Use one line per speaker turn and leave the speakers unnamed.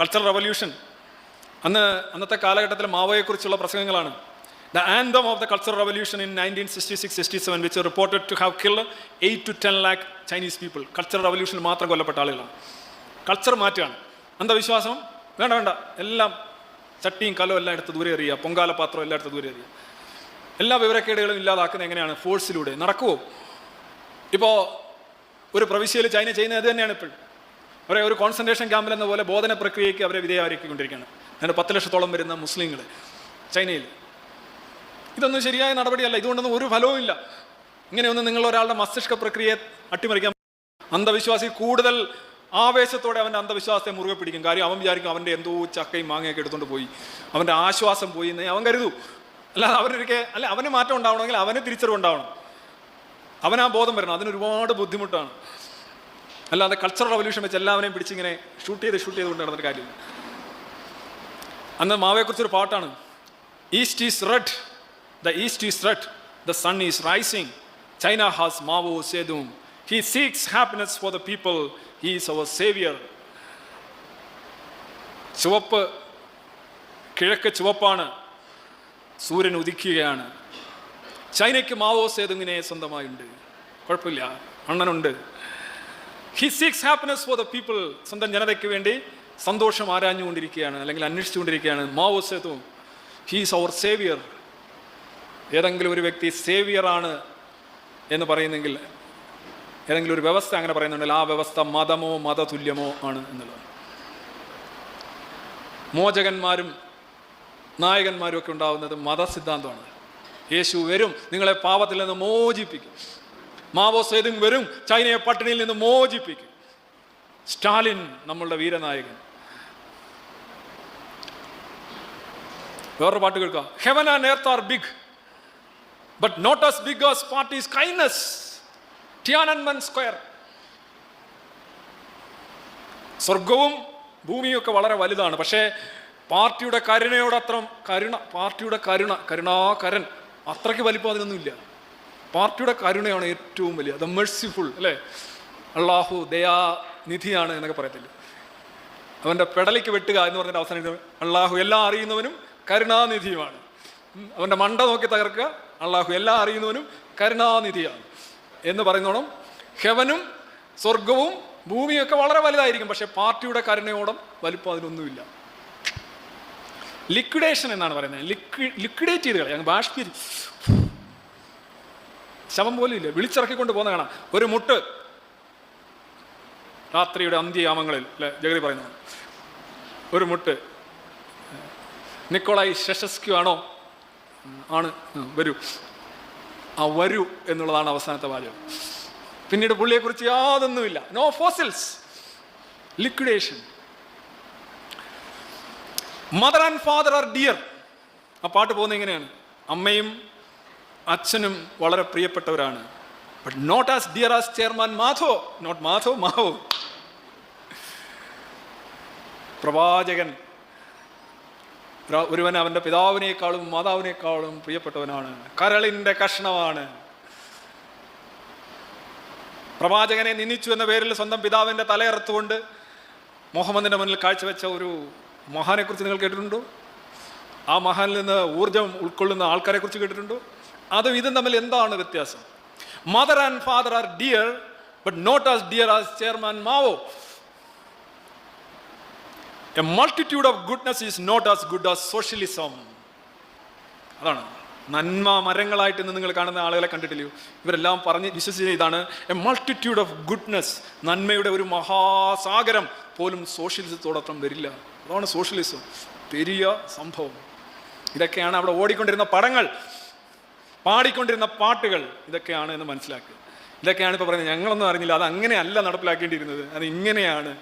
Cultural revolution അന്ന് അന്നത്തെ കാലഘട്ടത്തിൽ മാവോയെക്കുറിച്ചുള്ള പ്രസംഗങ്ങളാണ്. The anthem of the cultural revolution in nineteen sixty six sixty seven which reported to have killed eight to ten lakh Chinese people cultural റവല്യൂഷനിൽ മാത്രം കൊല്ലപ്പെട്ട ആളുകളാണ്. Culture മാറ്റുകയാണ്. അന്ധവിശ്വാസം? വേണ്ട വേണ്ട. എല്ലാം ചട്ടിയും കലവും എല്ലാം എടുത്ത് ദൂരെ എറിയുക. പൊങ്കാല പാത്രം എല്ലാം എടുത്ത് ദൂരെ എറിയുക. എല്ലാ വിവരക്കേടുകളും ഇല്ലാതാക്കുന്നത് എങ്ങനെയാണ്? ഫോഴ്സിലൂടെ നടക്കുമോ ഇപ്പോൾ ഒരു പ്രവിശ്യയിൽ ചൈന ചെയ്യുന്നത് തന്നെയാണ് ഇപ്പോൾ. അവരെ ഒരു കോൺസെൻട്രേഷൻ ക്യാമ്പിൽ എന്ന പോലെ ബോധന പ്രക്രിയയ്ക്ക് അവരെ വിധേയമാക്കിക്കൊണ്ടിരിക്കുകയാണ് അങ്ങനെ പത്ത് ലക്ഷത്തോളം വരുന്ന മുസ്ലിങ്ങൾ ചൈനയിൽ. ഇതൊന്നും ശരിയായ നടപടിയല്ല. ഇതുകൊണ്ടൊന്നും ഒരു ഫലവും ഇല്ല. ഇങ്ങനെയൊന്നും നിങ്ങൾ ഒരാളുടെ മസ്തിഷ്ക പ്രക്രിയയെ അട്ടിമറിക്കാൻ അന്ധവിശ്വാസി കൂടുതൽ ആവേശത്തോടെ അവന്റെ അന്ധവിശ്വാസത്തെ മുറുകെ പിടിക്കും. കാര്യം അവൻ വിചാരിക്കും അവന്റെ എന്തോ ചക്കയും മാങ്ങയൊക്കെ എടുത്തുകൊണ്ട് പോയി. അവന്റെ ആശ്വാസം പോയി എന്ന് അവൻ കരുതൂ. അല്ലാതെ അവരൊക്കെ അല്ല അവന് മാറ്റം ഉണ്ടാവണമെങ്കിൽ അവന് തിരിച്ചറിവ് ഉണ്ടാവണം. അവൻ ആ ബോധം വരണം. അതിന് ഒരുപാട് ബുദ്ധിമുട്ടാണ്. അല്ലാതെ കൾച്ചറൽ റവല്യൂഷൻ വെച്ച് എല്ലാവരെയും പിടിച്ചിങ്ങനെ ഷൂട്ട് ചെയ്ത് ഷൂട്ട് ചെയ്ത് കൊണ്ട് നടന്നൊരു കാര്യമില്ല. അന്ന് മാവയെക്കുറിച്ചൊരു പാട്ടാണ്. East is red the east is red the sun is rising China has Mao Zedong he seeks happiness for the people he is our saviour ചുവപ്പ് കിഴക്ക് ചുവപ്പാണ്. സൂര്യൻ ഉദിക്കുകയാണ്. ചൈനയ്ക്ക് മാവോ സേതുങ്ങിനെ സ്വന്തമായുണ്ട്. കുഴപ്പമില്ല. അണ്ണനുണ്ട് he seeks happiness for the people സ്വന്തം ജനതയ്ക്ക് വേണ്ടി സന്തോഷം ആരാഞ്ഞുകൊണ്ടിരിക്കുകയാണ് അല്ലെങ്കിൽ അന്വേഷിച്ചുകൊണ്ടിരിക്കുകയാണ്. Mao Zedong he's our saviour ഏതെങ്കിലും ഒരു വ്യക്തി സേവിയറാണ് എന്ന് പറയുന്നെങ്കിൽ ഏതെങ്കിലും ഒരു വ്യവസ്ഥ അങ്ങനെ പറയുന്നുണ്ടെങ്കിൽ ആ വ്യവസ്ഥ മതമോ മതതുല്യമോ ആണ് എന്നുള്ളത് മോചകന്മാരും നായകന്മാരും ഒക്കെ ഉണ്ടാവുന്നത് മതസിദ്ധാന്തമാണ്. യേശു വരും നിങ്ങളെ പാപത്തിൽ നിന്ന് മോചിപ്പിക്കും. മാവോ സേതുങ് വരും ചൈനയെ പട്ടിണിയിൽ നിന്ന് മോചിപ്പിക്കും. സ്റ്റാലിൻ നമ്മളുടെ വീരനായകൻ. വേറൊരു പാട്ട് കേൾക്കുക heaven and earth are big but not as big as party's kindness Tiananmen square സ്വർഗവും ഭൂമിയും ഒക്കെ വളരെ വലുതാണ്. പക്ഷേ പാർട്ടിയുടെ കരുണയോടത്രം കരുണ പാർട്ടിയുടെ കരുണ കരുണാകരൻ അത്രയ്ക്ക് വലിപ്പം അതിനൊന്നുമില്ല. പാർട്ടിയുടെ കരുണയാണ് ഏറ്റവും വലിയ. ദ മെഴ്സിഫുൾ അല്ലേ? അള്ളാഹു ദയാനിധിയാണ് എന്നൊക്കെ പറയത്തില്ല? അവന്റെ പെടലിക്ക് വെട്ടുക എന്ന് പറഞ്ഞിട്ട് അവസാനം അള്ളാഹു എല്ലാം അറിയുന്നവനും കരുണാനിധിയുമാണ്. അവന്റെ മണ്ട നോക്കി തകർക്കുക അള്ളാഹു എല്ലാം അറിയുന്നവനും കരുണാനിധിയാണ്. എന്ന് പറയുന്നോണം ഹെവനും സ്വർഗവും ഭൂമിയൊക്കെ വളരെ വലുതായിരിക്കും പക്ഷേ പാർട്ടിയുടെ കരുണയോടം വലിപ്പം അതിനൊന്നുമില്ല. ലിക്വിഡേഷൻ എന്നാണ് പറയുന്നത്. ലിക്വി ലിക്വിഡേറ്റ് ചെയ്ത് കളയാം. ബാഷ്പീരി ശവം പോലും ഇല്ല. വിളിച്ചിറക്കിക്കൊണ്ട് പോകുന്ന കാണാം. ഒരു മുട്ട് രാത്രിയുടെ അന്ത്യയാമങ്ങളിൽ അല്ലെ? ജഗതി പറയുന്നത്. ഒരു മുട്ട്. നിക്കോളായി ഷെഷസ്ക്യു ആണോ? ആണ്. വരൂ. ആ വരൂ എന്നുള്ളതാണ് അവസാനത്തെ വാചകം. പിന്നീട് പുള്ളിയെക്കുറിച്ച് യാതൊന്നുമില്ല. No fossils liquidation mother and father are dear ആ പാട്ട് പോകുന്നത് എങ്ങനെയാണ്? അമ്മയും അച്ഛനും വളരെ പ്രിയപ്പെട്ടവരാണ്. But not as dear as chairman Madho not Madho Mao പ്രവാചകൻ ഒരു- ഒരുവൻ അവന്റെ പിതാവിനേക്കാളും മാതാവിനേക്കാളും പ്രിയപ്പെട്ടവനാണ്. കരളിന്റെ കഷ്ണമാണ്. പ്രവാചകനെ നിന്ദിച്ചു എന്ന പേരിൽ സ്വന്തം പിതാവിന്റെ തലയറുത്തുകൊണ്ട് മുഹമ്മദിന്റെ മുന്നിൽ കാഴ്ചവെച്ച ഒരു മഹാനെക്കുറിച്ച് നിങ്ങൾ കേട്ടിട്ടുണ്ടോ? ആ മഹാനിൽ നിന്ന് ഊർജം ഉൾക്കൊള്ളുന്ന ആൾക്കാരെ കുറിച്ച് കേട്ടിട്ടുണ്ടോ? അതും ഇതും തമ്മിൽ എന്താണ് വ്യത്യാസം? Mother and father are dear but not as dear as chairman Mao a multitude of goodness is not as good as socialism അതാണ്. നന്മ മരങ്ങളായിട്ട് നിങ്ങൾ കാണുന്ന ആളുകളെ കണ്ടിട്ടില്ലയോ? ഇവരെല്ലാം പറഞ്ഞ് വിശ്വസിച്ച ഇതാണ്. എ മൾട്ടിറ്റ്യൂഡ് ഓഫ് ഗുഡ്നെസ് നന്മയുടെ ഒരു മഹാസാഗരം പോലും സോഷ്യലിസത്തോടൊപ്പം വരില്ല. അതാണ് സോഷ്യലിസം പെരിയ സംഭവം. ഇതൊക്കെയാണ് അവിടെ ഓടിക്കൊണ്ടിരുന്ന പടങ്ങൾ പാടിക്കൊണ്ടിരുന്ന പാട്ടുകൾ. ഇതൊക്കെയാണ് എന്ന് മനസ്സിലാക്കുക. ഇതൊക്കെയാണ് ഇപ്പോൾ പറയുന്നത്. ഞങ്ങളൊന്നും അറിഞ്ഞില്ല. അത് അങ്ങനെയല്ല നടപ്പിലാക്കേണ്ടിയിരുന്നത്. അത് ഇങ്ങനെയാണ്.